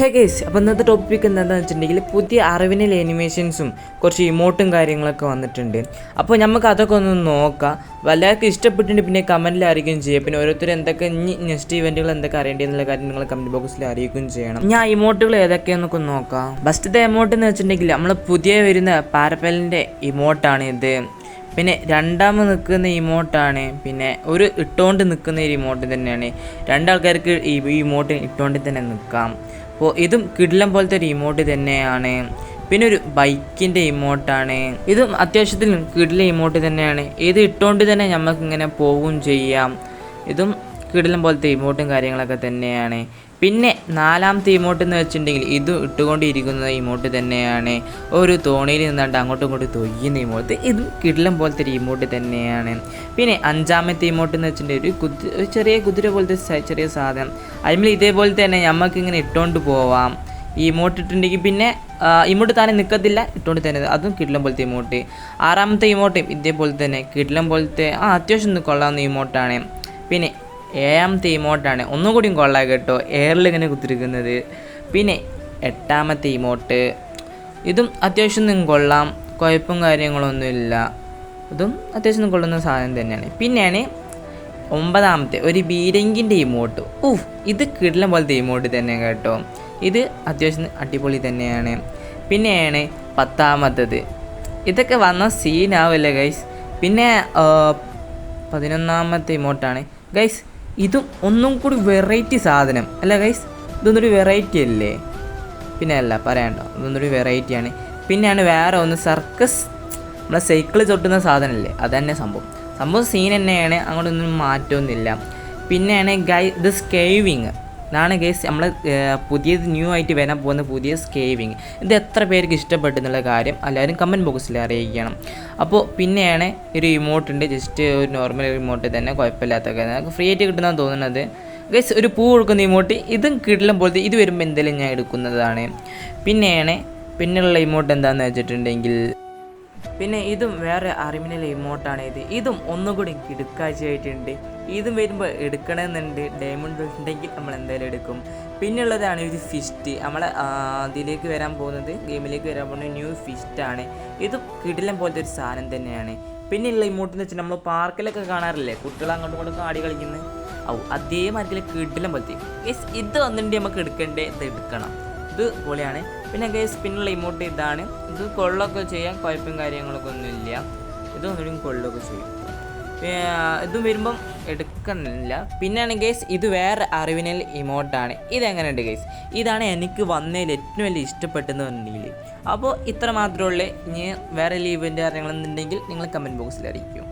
ഹേ guys അപ്പോൾ ഇന്നത്തെ topic എന്താണെന്ന് വെച്ചിട്ടുണ്ടെങ്കിൽ പുതിയ അറിവിനിൽ ആനിമേഷൻസും കുറച്ച് ഇമോട്ടും കാര്യങ്ങളൊക്കെ വന്നിട്ടുണ്ട്. അപ്പോൾ നമുക്ക് അതൊക്കെ ഒന്ന് നോക്കാം. വല്ലവർക്ക് ഇഷ്ടപ്പെട്ടിട്ടുണ്ട് പിന്നെ കമന്റിൽ അറിയിക്കുകയും ചെയ്യുക പിന്നെ ഓരോരുത്തർ എന്തൊക്കെ ഇനി നെക്സ്റ്റ് ഇവന്റുകൾ എന്തൊക്കെ അറിയേണ്ടതെന്നുള്ള കാര്യം നിങ്ങൾ കമന്റ് ബോക്സിൽ അറിയിക്കുകയും ചെയ്യണം. ഞാൻ ഇമോട്ടുകൾ ഏതൊക്കെയാണെന്നൊക്കെ ഒന്ന് നോക്കാം. ഫസ്റ്റത്തെ എമോട്ട് എന്ന് വെച്ചിട്ടുണ്ടെങ്കിൽ നമ്മൾ പുതിയ വരുന്ന പാരപ്പലിന്റെ ഇമോട്ടാണ് ഇത്. പിന്നെ രണ്ടാമത് നിൽക്കുന്ന ഇമോട്ടാണ് പിന്നെ ഒരു ഇട്ടുകൊണ്ട് നിൽക്കുന്ന ഒരു ഇമോട്ട് തന്നെയാണ്. രണ്ടാൾക്കാർക്ക് ഈ ഇമോട്ട് ഇട്ടുകൊണ്ട് തന്നെ നിൽക്കാം. അപ്പോൾ ഇതും കിടിലം പോലത്തെ ഒരു ഇമോട്ട് തന്നെയാണ്. പിന്നെ ഒരു ബൈക്കിന്റെ ഇമോട്ടാണ് ഇതും അത്യാവശ്യത്തിൽ കിടിലെ ഇമോട്ട് തന്നെയാണ്. ഇത് ഇട്ടുകൊണ്ട് തന്നെ നമുക്ക് ഇങ്ങനെ പോവുകയും ചെയ്യാം. ഇതും കിടിലം പോലത്തെ ഇമോട്ടും കാര്യങ്ങളൊക്കെ തന്നെയാണ്. പിന്നെ നാലാമത്തെ ഇമോട്ട് എന്ന് വെച്ചിട്ടുണ്ടെങ്കിൽ ഇത് ഇട്ടുകൊണ്ടിരിക്കുന്ന ഇമോട്ട് തന്നെയാണ്. ഒരു തോണിയിൽ നിന്നാണ്ട് അങ്ങോട്ടും ഇങ്ങോട്ടും തൊയ്യുന്ന ഇമോട്ട് ഇത് കിടിലം പോലത്തെ ഒരു ഇമോട്ട് തന്നെയാണ്. പിന്നെ അഞ്ചാമത്തെ ഇമോട്ട് എന്ന് വെച്ചിട്ടുണ്ടെങ്കിൽ ഒരു കുതിര ഒരു ചെറിയ കുതിര പോലത്തെ ചെറിയ സാധനം. അതിൽ ഇതേപോലെ തന്നെ നമുക്ക് ഇങ്ങനെ ഇട്ടുകൊണ്ട് പോവാം. ഈ ഇമോട്ട് ഇട്ടിട്ടുണ്ടെങ്കിൽ പിന്നെ ഇമോട്ട് താനെ നിൽക്കത്തില്ല ഇട്ടുകൊണ്ട് തന്നെ. അതും കിടിലം പോലത്തെ ഇമോട്ട് ആറാമത്തെ ഇമോട്ടും ഇതേപോലെ തന്നെ കിടിലം പോലത്തെ ആ അത്യാവശ്യം കൊള്ളാവുന്ന ഇമോട്ടാണ് പിന്നെ ഏഴാമത്തെ ഇമോട്ടാണ് ഒന്നും കൂടിയും കൊള്ളാം കേട്ടോ. എയറിൽ ഇങ്ങനെ കുത്തിരിക്കുന്നത്. പിന്നെ എട്ടാമത്തെ ഇമോട്ട് ഇതും അത്യാവശ്യം നിങ്ങൾക്ക് കൊള്ളാം. കുഴപ്പം കാര്യങ്ങളൊന്നുമില്ല. ഇതും അത്യാവശ്യം കൊള്ളുന്ന സാധനം തന്നെയാണ്. പിന്നെയാണ് ഒമ്പതാമത്തെ ഒരു ബീരങ്കിന്റെ ഇമോട്ട് ഊ ഇത് കിടലം പോലത്തെ ഇമോട്ട് തന്നെ കേട്ടോ. ഇത് അത്യാവശ്യം അടിപൊളി തന്നെയാണ്. പിന്നെയാണ് പത്താമത്തത്. ഇതൊക്കെ വന്ന സീനാവില്ല ഗൈസ് പിന്നെ പതിനൊന്നാമത്തെ ഇമോട്ടാണ് ഗൈസ് ഇതും ഒന്നും കൂടി വെറൈറ്റി സാധനം. അല്ല ഗൈസ് ഇതൊന്നൊരു വെറൈറ്റി അല്ലേ? പിന്നെ അല്ല പറയണ്ടോ. ഇതൊന്നൊരു വെറൈറ്റിയാണ് പിന്നെയാണ് വേറെ ഒന്ന് സർക്കസ് നമ്മളെ സൈക്കിൾ ചൊട്ടുന്ന സാധനമല്ലേ അതന്നെ സംഭവം. സംഭവം സീൻ തന്നെയാണ്. അങ്ങോട്ടൊന്നും മാറ്റമൊന്നുമില്ല. പിന്നെയാണ് ഗൈ ഇത് സ്കേവിങ് ഇതാണ് ഗേസ് നമ്മൾ പുതിയത് ന്യൂ ആയിട്ട് വരാൻ പോകുന്ന പുതിയ സ്കേവിങ് ഇത് എത്ര പേർക്ക് ഇഷ്ടപ്പെട്ടെന്നുള്ള കാര്യം എല്ലാവരും കമന്റ് ബോക്സിൽ അറിയിക്കണം. അപ്പോൾ പിന്നെയാണ് ഒരു ഇമോട്ട് ഉണ്ട് ജസ്റ്റ് ഒരു നോർമൽ ഇമോട്ട് തന്നെ കുഴപ്പമില്ലാത്ത നമുക്ക് ഫ്രീ ആയിട്ട് കിട്ടുന്നതാണ് തോന്നുന്നത്. ഗൈസ് ഒരു പൂ കൊടുക്കുന്ന ഇമോട്ട് ഇതും കിടലം പോലത്തെ ഇത് വരുമ്പോൾ എന്തെങ്കിലും ഞാൻ എടുക്കുന്നതാണ്. പിന്നെയാണ് പിന്നെയുള്ള ഇമോട്ട് എന്താണെന്ന് വെച്ചിട്ടുണ്ടെങ്കിൽ പിന്നെ ഇതും വേറെ അറിമിനൽ ഇമോട്ടാണ് ഇത്. ഇതും ഒന്നുകൂടി കിടുക്കാഴ്ചയായിട്ടുണ്ട്. ഇതും വരുമ്പോൾ എടുക്കണമെന്നുണ്ട് ഡയമണ്ട് ഉണ്ടെങ്കിൽ നമ്മൾ എന്തായാലും എടുക്കും. പിന്നുള്ളതാണ് ഒരു ഫിസ്റ്റ് നമ്മളെ അതിലേക്ക് വരാൻ പോകുന്നത് ഗെയിമിലേക്ക് വരാൻ പോകുന്ന ന്യൂ ഫിസ്റ്റാണ് ഇതും കിടിലം പോലത്തെ ഒരു സാധനം തന്നെയാണ്. പിന്നെയുള്ള ഇമോട്ട് എന്ന് വെച്ചാൽ നമ്മൾ പാർക്കിലൊക്കെ കാണാറില്ലേ? കുട്ടികൾ അങ്ങോട്ടും ഇങ്ങോട്ടും ആടി കളിക്കുന്നത് ഔ അതേ മാർക്കിലെ കിടിലം പോലത്തെ. ഇത് വന്നിട്ടുണ്ടെങ്കിൽ നമുക്ക് എടുക്കേണ്ടത് എടുക്കണം. ഇത് പൊളിയാണ് പിന്നെ ഗൈസ് പിന്നുള്ള ഇമോട്ട് ഇതാണ്. ഇത് കൊള്ളൊക്കെ ചെയ്യാം കുഴപ്പം കാര്യങ്ങളൊക്കെ ഒന്നുമില്ല. ഇത് ഒന്നുകൂടി കൊള്ളൊക്കെ ചെയ്യും. ഇതും വരുമ്പം എടുക്കുന്നില്ല. പിന്നെയാണ് ഗൈസ് ഇത് വേറെ അറിവിനൽ ഇമോട്ടാണ് ഇതെങ്ങനെയുണ്ട് ഗൈസ് ഇതാണ് എനിക്ക് വന്നതിൽ ഏറ്റവും വലിയ ഇഷ്ടപ്പെട്ടെന്ന് പറഞ്ഞിട്ടുണ്ടെങ്കിൽ. അപ്പോൾ ഇത്ര മാത്രമേ ഉള്ളൂ. ഇനി വേറെ ലീവിന്റെ കാര്യങ്ങളെന്നുണ്ടെങ്കിൽ നിങ്ങൾ കമന്റ് ബോക്സിൽ അറിയിക്കും.